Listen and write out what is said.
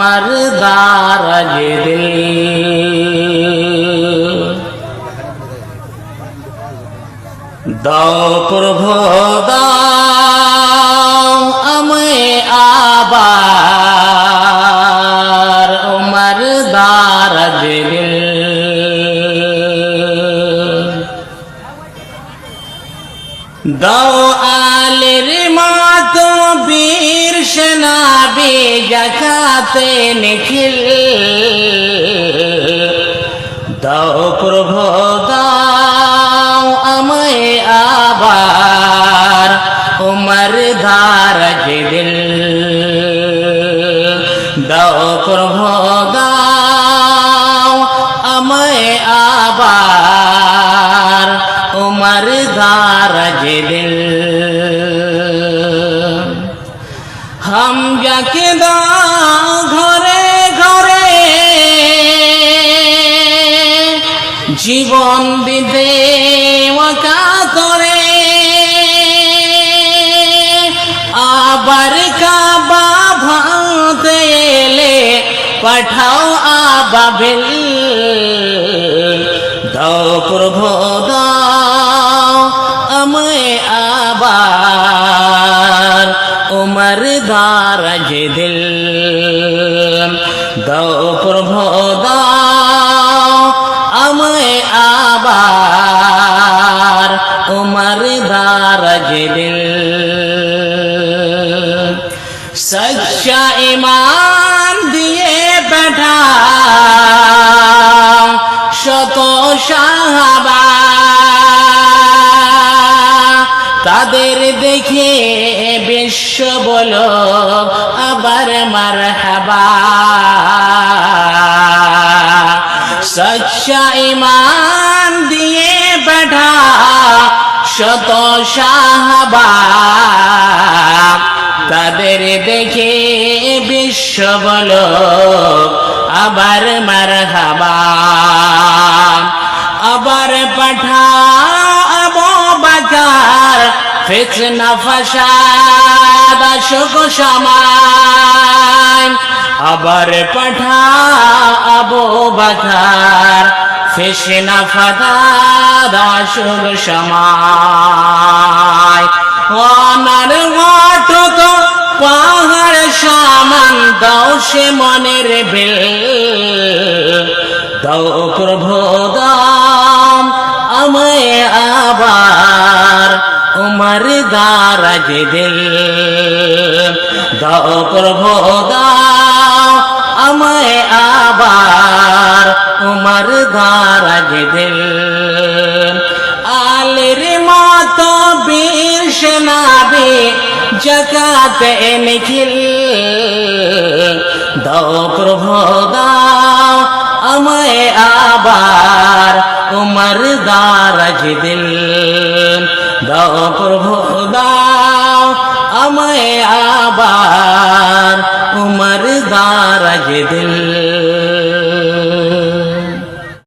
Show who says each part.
Speaker 1: مردار یہ دل داؤ پربھو داؤ امیں آبار عمر دار دل داؤ জাকাতে নিখিল। দাও প্রভু, দাও আমায় আবার, উমর ধারজ দিল দাও প্রভু, দাও আমায় আবার, উমর ধারজ দিল हम দাও ঘরে ঘরে। জীবন দিতে করে। আবার কাবা ভাঙতে এলে পাঠাও আবাবিল দাও প্রভু, দাও আমায় আবার। উমর দারাজ দিল দাও প্রভু দাও আমায় আবার উমর দারাজ দিল সচ্চা ইমান দিয়ে বেঠা শত তাদের দেখে বিশ্ব বলো, আবার মার হাবা ইমান দিয়ে বেঠা শত সাহাবা। তাদের দেখে বিশ্ব বলো, আবার মার আবার পাঠা আবু বাকার ফিতনা, ফাসাদ আবার পাঠা আবু বাকার। ফিতনা, ফাসাদ অসুখ সমান। অনার ঘটক পাহাড় মনের বেল। দৌ প্রভু দাম উমর দারাজ দিল। দাও প্রভু, দাও আমায় আবার উমর দারাজ দিল। আলের মতো বীর সেনাবে জগাতে নিখিল। দাও প্রভু, দাও আমায় আবার দারাজ দিল। দাও প্রভু দাও আমায় আবার উমর দারাজ দিল।